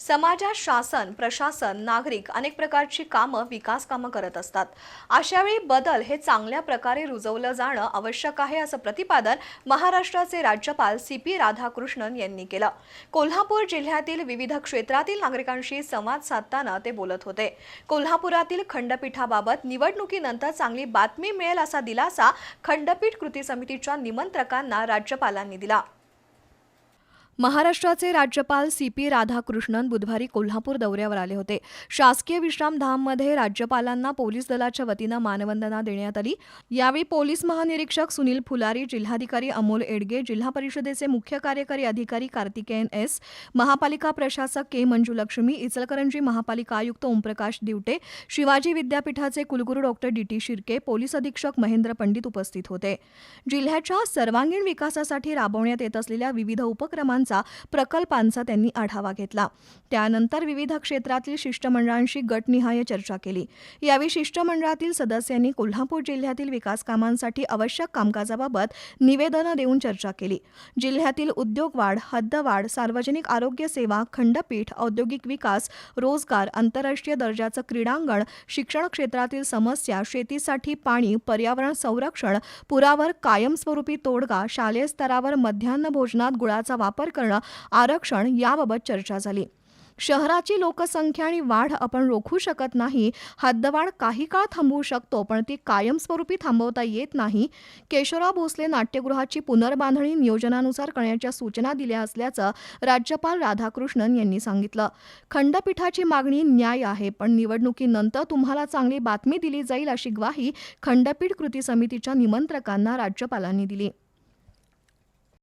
समाजात शासन प्रशासन नागरिक अनेक प्रकारची कामं विकास कामं करत असतात. अशावेळी बदल हे चांगल्या प्रकारे रुजवलं जाणं आवश्यक आहे असं प्रतिपादन महाराष्ट्राचे राज्यपाल सी पी राधाकृष्णन यांनी केलं. कोल्हापूर जिल्ह्यातील विविध क्षेत्रातील नागरिकांशी संवाद साधताना ते बोलत होते. कोल्हापुरातील खंडपीठाबाबत निवडणुकीनंतर चांगली बातमी मिळेल असा दिलासा खंडपीठ कृती समितीच्या निमंत्रकांना राज्यपालांनी दिला. महाराष्ट्राचे राज्यपाल सी पी राधाकृष्णन बुधवारी कोल्हापूर दौऱ्यावर आले होते. शासकीय विश्रामधाममध्ये राज्यपालांना पोलीस दलाच्या वतीनं मानवंदना देण्यात आली. यावेळी पोलीस महानिरीक्षक सुनील फुलारी जिल्हाधिकारी अमोल एडगे जिल्हा परिषदेचे मुख्य कार्यकारी अधिकारी कार्तिकेयन एस महापालिका प्रशासक के मंजुलक्ष्मी इचलकरंजी महापालिका आयुक्त ओमप्रकाश दिवटे शिवाजी विद्यापीठाचे कुलगुरू doctor D T Shirke police अधीक्षक महेंद्र पंडित उपस्थित होते. जिल्ह्याच्या सर्वांगीण विकासासाठी राबवण्यात येत असलेल्या विविध उपक्रमांचा प्रकल्पांचा त्यांनी आढावा घेतला. त्यानंतर विविध क्षेत्रातील शिष्टमंडळांशी गटनिहाय चर्चा केली. यावेळी शिष्टमंडळातील सदस्यांनी कोल्हापूर जिल्ह्यातील विकास कामांसाठी आवश्यक कामकाजाबाबत निवेदनं देऊन चर्चा केली. जिल्ह्यातील उद्योगवाढ हद्दवाढ सार्वजनिक आरोग्य सेवा खंडपीठ औद्योगिक विकास रोजगार आंतरराष्ट्रीय दर्जाचं क्रीडांगण शिक्षण क्षेत्रातील समस्या शेतीसाठी पाणी पर्यावरण संरक्षण पुरावर कायमस्वरूपी तोडगा शालेय स्तरावर मध्यान्ह भोजनात गुळाचा वापर करणं आरक्षण याबाबत चर्चा झाली. शहराची लोकसंख्या आणि वाढ आपण रोखू शकत नाही हद्दवाढ काही काळ थांबवू शकतो पण ती कायमस्वरूपी थांबवता येत नाही. केशवराव भोसले नाट्यगृहाची पुनर्बांधणी नियोजनानुसार करण्याच्या सूचना दिल्या असल्याचं राज्यपाल राधाकृष्णन यांनी सांगितलं. खंडपीठाची मागणी न्याय आहे पण निवडणुकीनंतर तुम्हाला चांगली बातमी दिली जाईल अशी ग्वाही खंडपीठ कृती समितीच्या निमंत्रकांना राज्यपालांनी दिली.